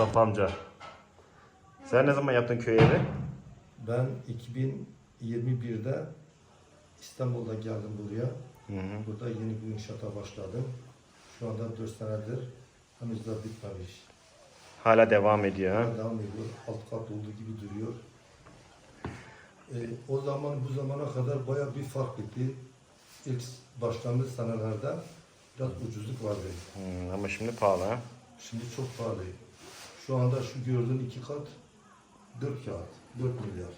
Mustafa amca. Sen ne zaman yaptın köy evi? Ben 2021'de İstanbul'da geldim buraya. Hı hı. Burada yeni bir inşaata başladım. Şu anda 4 senedir henüz daha bitmemiş. Hala devam ediyor ha. Devam ediyor. Alt kat olduğu gibi duruyor. Ee, o zaman bu zamana kadar baya bir fark etti. İlk başlangıç senelerde biraz ucuzluk vardı. Hı, ama şimdi pahalı ha. Şimdi çok pahalı. Şu anda şu gördüğün iki kat 4 kağıt, 4 milyar.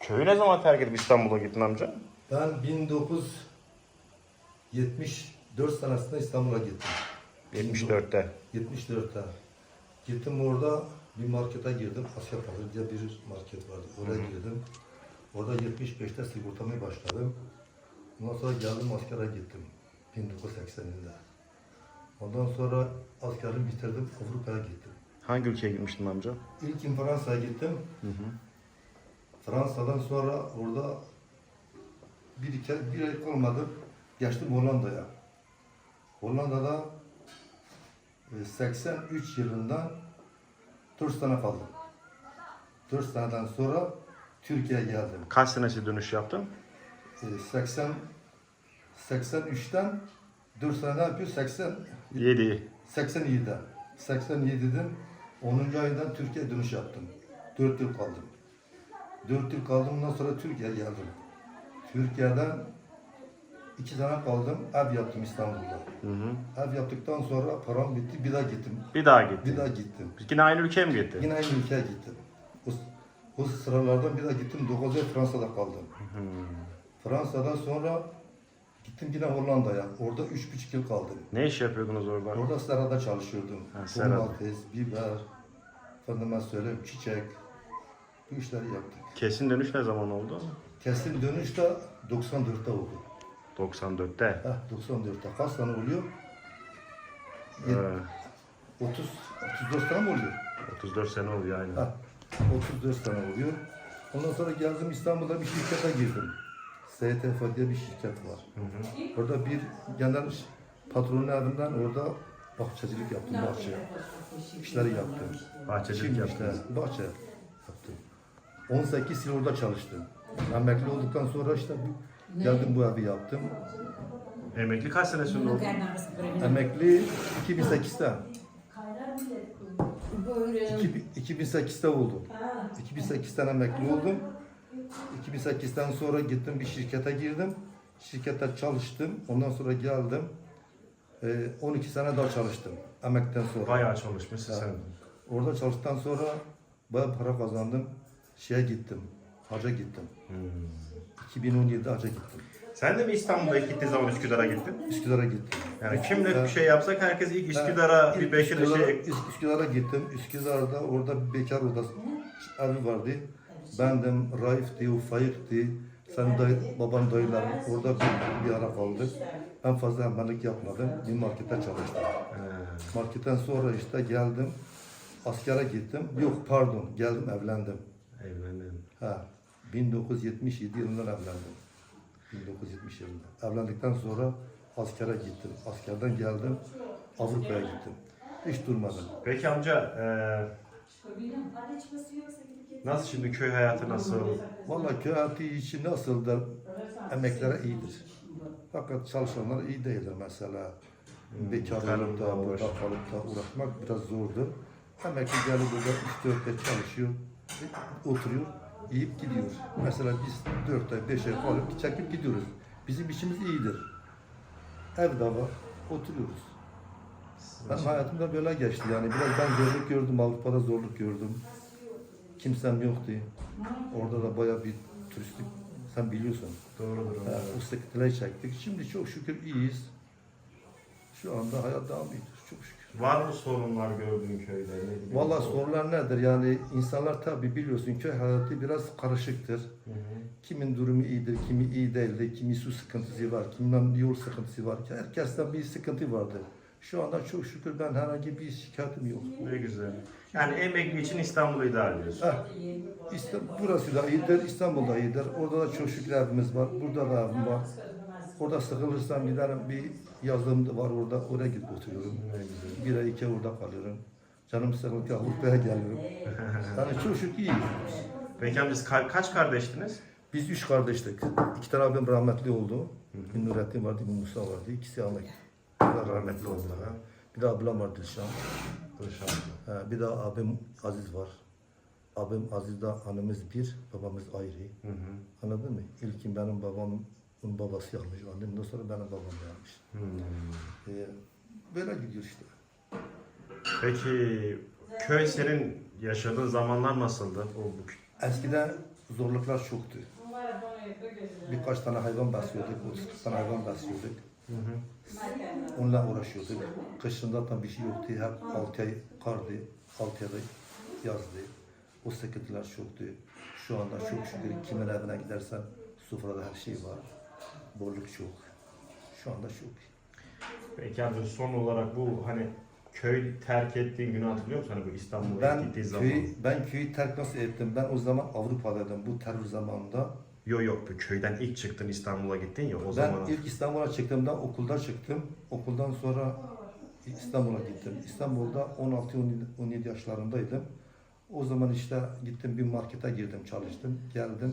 Köyü ne zaman terk edip İstanbul'a gittin amca? Ben 1974 senesinde İstanbul'a gittim. 74'te. 74'te. Gittim orada bir markete girdim. Asya Pazarı diye bir market vardı. Oraya girdim. Orada 75'te sigortamaya başladım. Ondan sonra geldim askere gittim. 1980'inde. Ondan sonra askerimi bitirdim. Avrupa'ya gittim. Hangi ülkeye gitmiştin amca? İlk Fransa'ya gittim. Hı hı. Fransa'dan sonra orada bir, iki, bir ay kalmadım. Geçtim Hollanda'ya. Hollanda'da e, 83 yılından 4 sene kaldım. 4 seneden sonra Türkiye'ye geldim. Kaç senesi dönüş yaptın? E, 80 83'ten 4 sene ne yapıyor? 80 7. 87'den. 87'den 10. ayından Türkiye'ye dönüş yaptım. 4 yıl kaldım. 4 yıl kaldım ondan sonra Türkiye'ye geldim. Türkiye'den 2 sene kaldım. Ev yaptım İstanbul'da. Hı hı. Ev yaptıktan sonra param bitti. Bir daha gittim. Bir daha gittin. Bir daha gittim. Yine aynı ülkeye mi gittin? Yine aynı ülkeye gittim. O, o sıralardan bir daha gittim. 9 ay Fransa'da kaldım. Fransa'dan sonra gittim yine Hollanda'ya. Orada 3,5 yıl kaldım. Ne iş yapıyordunuz orada? Orada serada çalışıyordum. Ha, serada. Domates, biber, efendime söyleyeyim çiçek. Bu işleri yaptık. Kesin dönüş ne zaman oldu? Kesin dönüş de 94'te oldu. 94'te. Heh, 94'te. Kaç sene oluyor? Ee, Yet- 30, 34 sene mi oluyor? 34 sene oluyor aynen. Heh, 34 sene oluyor. Ondan sonra geldim İstanbul'da bir şirkete girdim. STF diye bir şirket var. Orada bir genel patronun evinden orada bahçecilik yaptım, bahçe. İşleri yaptım. Bahçecilik yaptınız. işte bahçe yaptım. 18 yıl orada çalıştım. Emekli olduktan sonra işte geldim bu evi yaptım. Emekli kaç sene sürdü oldu? Emekli 2008'de. Böyle. 2000 2008'de oldum. 2008'den emekli oldum. 2008'den sonra gittim bir şirkete girdim. Şirkette çalıştım. Ondan sonra geldim. Ee, 12 sene daha çalıştım. Emekten sonra. Bayağı çalışmışsın sen. Orada çalıştıktan sonra bayağı para kazandım. Şeye gittim. Hacca gittim. 2017'de hacca gittim. Sen de mi İstanbul'da ilk gittiğin zaman Üsküdar'a gittin? Üsküdar'a gittim. Yani kimle bir şey yapsak herkes ilk Üsküdar'a bir Üsküdar'a, şey... Üsk- Üsküdar'a gittim. Üsküdar'da orada bir bekar odası evi vardı. Bendim, Raif'ti, Ufayık'ti. Sen dayı, baban dayılar orada bir, bir ara kaldık. En fazla hemenlik yapmadım. Bir markette çalıştım. He. Marketten sonra işte geldim. Askere gittim. Yok pardon geldim evlendim. Evlendim. Ha, 1977 yılında evlendim. 1970 yılında. Evlendikten sonra askere gittim. Askerden geldim. Avrupa'ya gittim. Hiç durmadım. Peki amca, eee, nasıl şimdi köy hayatı nasıl? Vallahi köy hayatı için nasıldır? Emeklere iyidir. Fakat çalışanlar iyi değildir mesela. Bekarlıkta, tarımda uğraş- burada kalıp da uğraşmak biraz zordur. Emekli gelip burada 3-4 ay çalışıyor, oturuyor, yiyip gidiyor. Mesela biz 4 ay, 5 ay kalıp çekip gidiyoruz. Bizim işimiz iyidir. Evde var, oturuyoruz. Benim hayatımda böyle geçti yani. Biraz ben zorluk gördüm, Avrupa'da zorluk gördüm. Kimsem yoktu. Orada da bayağı bir turistik, sen biliyorsun. Doğrudur. Ha, o sıkıntıları çektik. Şimdi çok şükür iyiyiz. Şu anda hayat devam ediyor. Çok şükür. Var mı sorunlar gördüğün köyde? Vallahi sorular nedir? Yani insanlar tabii biliyorsun köy hayatı biraz karışıktır. Hı hı. Kimin durumu iyidir, kimi iyi değildir, kimi su sıkıntısı var, kiminden yol sıkıntısı var. Herkesten bir sıkıntı vardır. Şu anda çok şükür ben herhangi bir şikayetim yok. Ne güzel. Yani emekli için İstanbul'u idare ediyorsun. Heh, İşte burası da iyidir, İstanbul'da iyidir. Orada da çok şükür evimiz var, burada da evim var. Orada sıkılırsam giderim bir yazlığım da var orada oraya gidip oturuyorum. Ne güzel. Bir ay iki ay orada kalıyorum. Canım sıkılırken Urfa'ya geliyorum. Yani çok şükür iyi. Peki amca siz ka- kaç kardeştiniz? Biz üç kardeştik. İki tane abim rahmetli oldu. Bir Nurettin vardı, bir Musa vardı. İkisi ana rahmetli oldular. ha. Bir de ablam var Dilşan. Dışarıda. Ha, Bir de abim Aziz var. Abim Aziz de annemiz bir, babamız ayrı. Hı hı. Anladın mı? İlkin benim babamın babası yapmış. Annemden sonra benim babam yapmış. Hmm. Ee, böyle gidiyor işte. Peki köy senin yaşadığın zamanlar nasıldı? O bu Eskiden zorluklar çoktu. Birkaç tane hayvan besliyorduk, 30 tane hayvan besliyorduk. Hı hı. Onunla uğraşıyorduk. Kışında tam bir şey yoktu. Hep 6 ay kardı, 6 ayda yazdı. O sıkıntılar çoktu. Şu anda çok şükür kimin evine gidersen sofrada her şey var. Bolluk çok. Şu anda çok. Peki amca son olarak bu hani köy terk ettiğin günü hatırlıyor musun? Hani bu İstanbul'a Ben gittiği zaman. köyü, ben köyü terk nasıl ettim? Ben o zaman Avrupa'daydım bu terör zamanında. Yok yok bu köyden ilk çıktın İstanbul'a gittin ya o Ben zaman. ilk İstanbul'a çıktığımda okulda çıktım. Okuldan sonra İstanbul'a gittim. İstanbul'da 16-17 yaşlarındaydım. O zaman işte gittim bir markete girdim, çalıştım, geldim,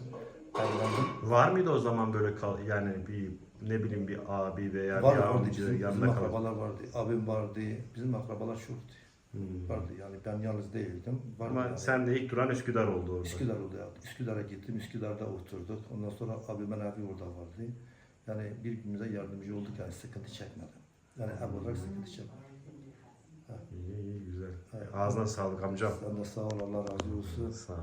evlendim. Var mıydı o zaman böyle kal yani bir ne bileyim bir abi veya Var bir amca yanında kalan. akrabalar vardı, abim vardı, bizim akrabalar çoktu. Hmm. Vardı yani ben yalnız değildim. Vardı Ama yani. sen de ilk duran Üsküdar oldu orada. Üsküdar oldu ya. Üsküdar'a gittim, Üsküdar'da oturduk. Ondan sonra abimin evi orada vardı. Yani birbirimize yardımcı olduk yani sıkıntı çekmedim. Yani ev olarak sıkıntı çekmedim. İyi iyi güzel. Evet. Ağzına sağlık amcam. Sen de sağ ol, Allah razı olsun. Sağ ol.